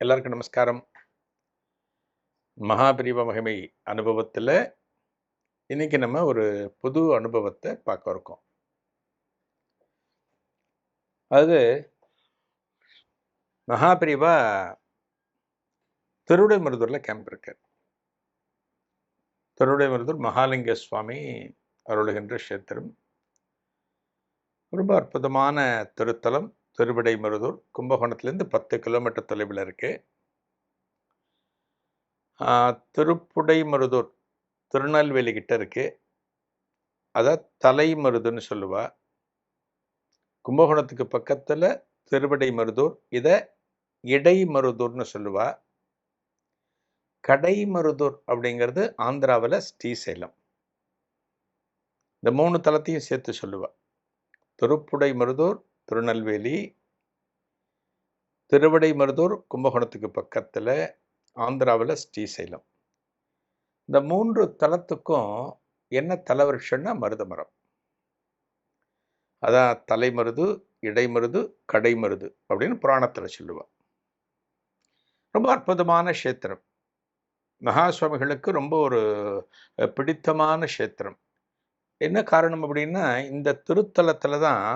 எல்லாருக்கும் நமஸ்காரம். மகாபிரிவ மகிமை அனுபவத்தில் இன்னைக்கு நம்ம ஒரு புது அனுபவத்தை பார்க்க இருக்கோம். அது மகாபிரிவா திருவிடைமருதூரில் கேம்ப் இருக்கார் திருவிடைமருதூர் மகாலிங்க சுவாமி அருளுகின்ற கஷேத்திரம். ரொம்ப அற்புதமான திருத்தலம். திருவிடைமருதூர் கும்பகோணத்துலேருந்து பத்து கிலோமீட்டர் தொலைவில் இருக்குது திருப்புடைமருதூர் திருநெல்வேலி கிட்ட இருக்கு. அதை தலைமருதுன்னு சொல்லுவா. கும்பகோணத்துக்கு பக்கத்தில் திருவிடைமருதூர் இதை இடைமருதூர்னு சொல்லுவா. கடைமருதூர் அப்படிங்கிறது ஆந்திராவில் ஸ்ரீசைலம். இந்த மூணு தலத்தையும் சேர்த்து சொல்லுவா. திருப்புடை மருதூர் திருநெல்வேலி திருவிடை மருதூர் கும்பகோணத்துக்கு பக்கத்தில் ஆந்திராவில் ஸ்ரீசைலம். இந்த மூன்று தலத்துக்கும் என்ன தலவருஷம்னா மருத மரம் அதான் தலைமருது இடைமருது கடைமருது அப்படின்னு புராணத்தில் சொல்லுவான் ரொம்ப அற்புதமான கஷேத்திரம். மகா சுவாமிகளுக்கு ரொம்ப ஒரு பிடித்தமான கஷேத்திரம். என்ன காரணம் அப்படின்னா இந்த திருத்தலத்துல தான்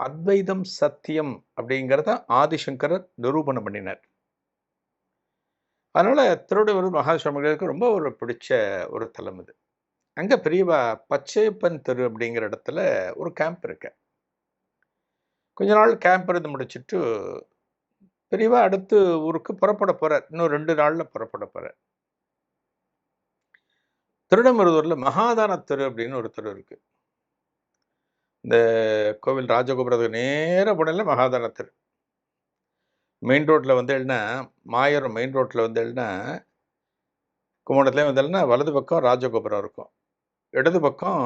அத்வைதம் சத்தியம் அப்படிங்கிறத ஆதிசங்கரர் நிரூபணம் பண்ணினார். அதனால திருவள்ளுவர் மகாசுவாமிகளுக்கு ரொம்ப ஒரு பிடிச்ச ஒரு தலம் இது. அங்கே பெரியவா பச்சையப்பன் தெரு அப்படிங்கிற இடத்துல ஒரு கேம்ப் இருக்கு. கொஞ்ச நாள் கேம்ப் இருந்து முடிச்சிட்டு பெரியவா அடுத்து ஊருக்கு புறப்பட போகிறார் இன்னும் ரெண்டு நாளில் புறப்பட போகிறார் திருடமருதூரில் மகாதான தெரு அப்படின்னு ஒரு தெரு இருக்கு. இந்த கோவில் ராஜகோபுரத்துக்கு நேர போனல மகாதான தெரு மெயின் ரோட்ல வந்தேன்னா மாயரம் மெயின் ரோட்ல வந்தேன்னா கும்பகோணத்துலேயே வந்தேன்னா வலது பக்கம் ராஜகோபுரம் இருக்கும். இடது பக்கம்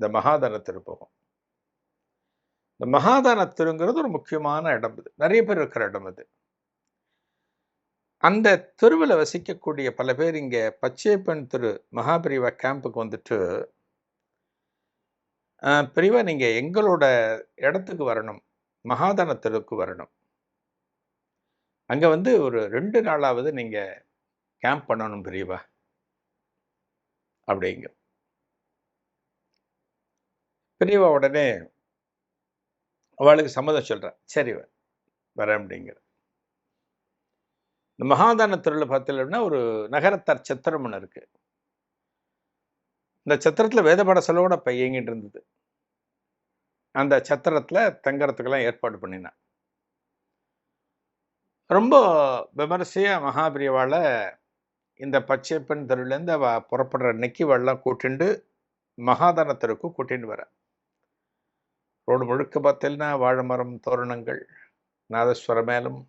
இந்த மகாதான தெரு போகும். இந்த மகாதான தெருங்கிறது ஒரு முக்கியமான இடம் இது. நிறைய பேர் இருக்கிற இடம் அது. அந்த தெருவில் வசிக்கக்கூடிய பல பேர் இங்கே பச்சையப்பன் தெரு மகாபிரிவா கேம்புக்கு வந்துட்டு பிரிவா நீங்கள் எங்களோட இடத்துக்கு வரணும். மகாதான வரணும். அங்கே வந்து ஒரு ரெண்டு நாளாவது நீங்கள் கேம்ப் பண்ணணும் பிரிவா. அப்படிங்க. பிரிவா உடனே அவளுக்கு சம்மதம் சொல்கிறேன் சரி வ- வரேன் அப்படிங்கிற. இந்த மகாதான திருவிழா பார்த்தீங்கன்னா ஒரு நகரத்தார் சித்திரம் ஒன்று இருக்கு. இந்த சத்திரத்தில் வேதபாட செலவோட இப்போ இயங்கிட்டு இருந்தது. அந்த சத்திரத்தில் தங்கறதுக்கெல்லாம் ஏற்பாடு பண்ணினான். ரொம்ப விமரிசையாக மகாபிரியவாளை இந்த பச்சைப்பெண் தெருவுலேருந்து அவ புறப்படுற அன்னைக்கு வெள்ளம் கூட்டிண்டு மகாதான தெருக்கு கூட்டின்னு வர. ரோடு முழுக்க பார்த்தீங்கன்னா வாழை மரம் தோரணங்கள் நாதஸ்வர மேலும்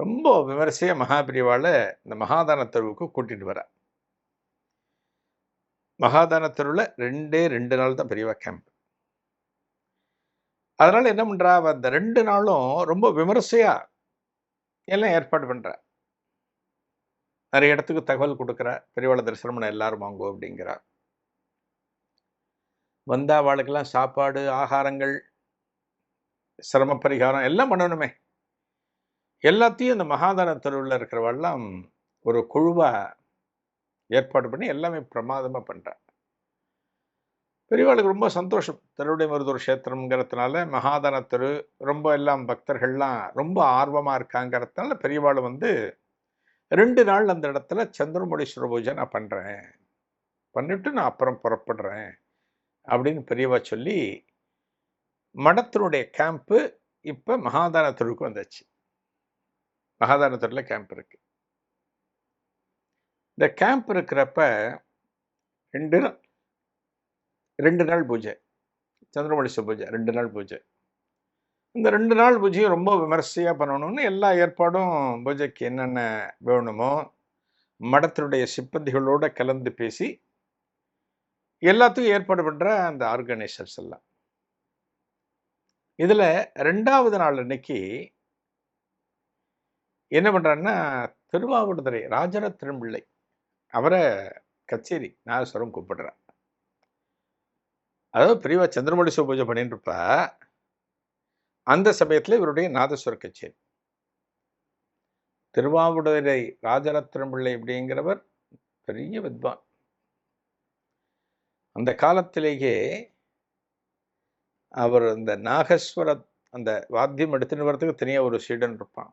ரொம்ப விமரிசையாக மகாபிரிவாளை இந்த மகாதான தெருவுக்கு கூட்டிகிட்டு வர. மகாதான தெருவில் ரெண்டே ரெண்டு நாள் தான் பெரியவா கேம்ப் அதனால என்ன பண்றா? அவள் அந்த ரெண்டு நாளும் ரொம்ப விமரிசையா எல்லாம் ஏற்பாடு பண்றா. நிறைய இடத்துக்கு தகவல் கொடுக்குறா. பெரியவாளை தரிசனம் பண்ண எல்லாரும் வாங்குவோம் அப்படிங்கிறா. வந்தா அவளுக்கெல்லாம் சாப்பாடு ஆகாரங்கள் சிரம பரிகாரம் எல்லாம் பண்ணணுமே. எல்லாத்தையும் இந்த மகாதான தெருவில் இருக்கிறவெல்லாம் ஒரு குழுவா ஏற்பாடு பண்ணி எல்லாமே பிரமாதமாக பண்ணுறான் பெரியவாளுக்கு ரொம்ப சந்தோஷம். திருவிடை மருதூர் கஷேத்திரங்கிறதுனால மகாதன தெரு ரொம்ப எல்லாம் பக்தர்கள்லாம் ரொம்ப ஆர்வமாக இருக்காங்கிறதுனால பெரியவாள் வந்து ரெண்டு நாள் அந்த இடத்துல சந்திரமுடீஸ்வர பூஜை நான் பண்ணுறேன் பண்ணிட்டு நான் அப்புறம் புறப்படுறேன் அப்படின்னு பெரியவா சொல்லி மடத்தினுடைய கேம்ப்பு இப்போ மகாதான தெருவுக்கு வந்துச்சு. மகாதான தெருவில் கேம்ப் இருக்குது இந்த கேம்ப் இருக்கிறப்ப ரெண்டு ரெண்டு நாள் பூஜை. சந்திரமணீஸ்வர பூஜை ரெண்டு நாள் பூஜை. இந்த ரெண்டு நாள் பூஜையும் ரொம்ப விமர்சையாக பண்ணணும்னு எல்லா ஏற்பாடும் பூஜைக்கு என்னென்ன வேணுமோ மடத்தினுடைய சிப்பந்திகளோடு கலந்து பேசி எல்லாத்துக்கும் ஏற்பாடு பண்ணுற அந்த ஆர்கனைசர்ஸ் எல்லாம். இதில் ரெண்டாவது நாள் அன்னைக்கு என்ன பண்ணுறாருன்னா திருவாவடுதுறை ராஜரத் பிள்ளை அவரை கச்சேரி நாகஸ்வரம் கூப்பிடுறார் அதாவது பிரிவா சந்திரமணீஸ்வர பூஜை பண்ணிட்டு இருப்பா அந்த சமயத்தில் இவருடைய நாதஸ்வர கச்சேரி. திருவாவடுதுறை ராஜரத்னம் பிள்ளை அப்படிங்கிறவர் பெரிய வித்வான். அந்த காலத்திலேயே அவர் அந்த நாகஸ்வர அந்த வாத்தியம் எடுத்துன்னு வரத்துக்கு தனியாக ஒரு சீடன் இருப்பான்.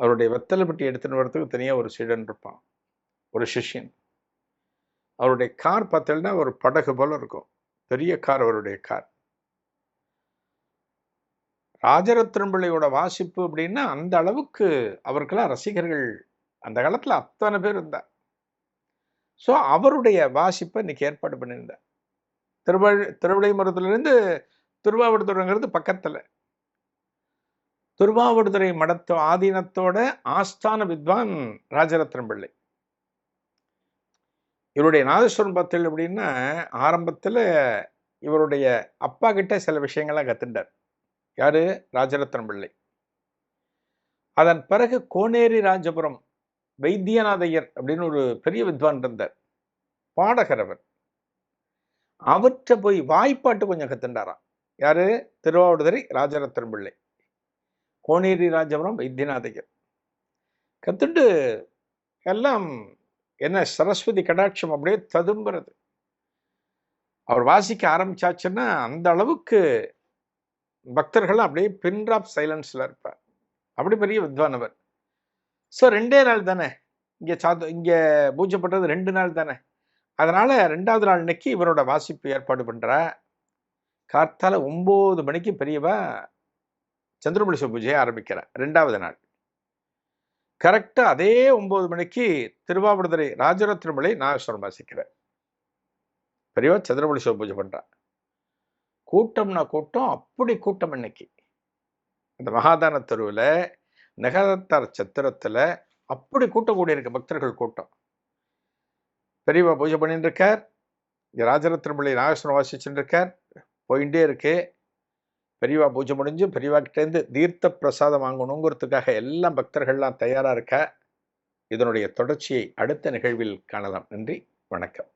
அவருடைய வத்தல்பெட்டி எடுத்துன்னு வரத்துக்கு தனியாக ஒரு சீடன் இருப்பான். ஒரு சிஷ்யன். அவருடைய கார் பார்த்தீங்கன்னா ஒரு படகு போல இருக்கும். பெரிய கார் அவருடைய கார். ராஜரத்னம் பிள்ளையோட வாசிப்பு அப்படின்னா அந்த அளவுக்கு அவருக்கெல்லாம் ரசிகர்கள் அந்த காலத்தில் அத்தனை பேர் இருந்தார். ஸோ அவருடைய வாசிப்பை இன்னைக்கு ஏற்பாடு பண்ணியிருந்தார். திருவழி திருவிடைமருத்துலேருந்து திருவாவடுதுறைங்கிறது பக்கத்தில். திருவாவடுதுறை மடத்து ஆதீனத்தோட ஆஸ்தான வித்வான் ராஜரத்னம் பிள்ளை இவருடைய நாதஸ்வரம் பார்த்தல் அப்படின்னா ஆரம்பத்தில் இவருடைய அப்பா கிட்ட சில விஷயங்கள்லாம் கத்துட்டார் யாரு? ராஜரத்னம் பிள்ளை. அதன் பிறகு கோனேரி ராஜபுரம் வைத்தியநாதையர் அப்படின்னு ஒரு பெரிய வித்வான் இருந்தார். பாடகர் அவர். அவற்றை போய் வாய்ப்பாட்டு கொஞ்சம் கத்துண்டாராம் யாரு? திருவாவடுதுறை ராஜரத்னம் பிள்ளை. கோனேரி ராஜபுரம் வைத்தியநாதையர். கத்துண்டு எல்லாம் என்ன சரஸ்வதி கடாட்சம் அப்படியே ததும்புறது. அவர் வாசிக்க ஆரம்பிச்சாச்சுன்னா அந்த அளவுக்கு பக்தர்கள் அப்படியே பின்ராப் சைலன்ஸில் சைலன்ஸ்ல இருப்பார். அப்படி பெரிய வித்வானவர். ஸோ ரெண்டே நாள் தானே. இங்கே சாது இங்கே பூஜை பண்ணுறது ரெண்டு நாள் தானே. அதனால் ரெண்டாவது நாள் இன்னைக்கு இவரோட வாசிப்பு ஏற்பாடு பண்ணுறா கார்த்தால ஒம்பது மணிக்கு பெரியவா சந்திரபுலிச பூஜையை ஆரம்பிக்கிறார் ரெண்டாவது நாள். கரெக்டாக அதே ஒம்பது மணிக்கு திருவாவடுதுறை ராஜரத்னமலை நாகேஸ்வரம் வாசிக்கிறேன். பெரியவா சந்திரபுலிச பூஜை பண்ணுறான் கூட்டம்னா கூட்டம் அப்படி கூட்டம் இன்னைக்கு அந்த மகாதான தெருவில் நகரத்தார் சத்திரத்தில் அப்படி கூட்டம் கூடி இருக்க பக்தர்கள் கூட்டம். பெரியவா பூஜை பண்ணிட்டு இருக்கார். இங்கே ராஜரத்னமலை நாகேஸ்வரம் வாசிச்சுட்டு இருக்கார். போயிட்டே இருக்கு. பெரியவா பூஜை முடிஞ்சு பெரியவா கிட்டேருந்து தீர்த்த பிரசாதம் வாங்கணுங்கிறதுக்காக எல்லாம் பக்தர்கள்லாம் தயாராக இருக்க இதனுடைய தொடர்ச்சியை அடுத்த நிகழ்வில் காணலாம். நன்றி வணக்கம்.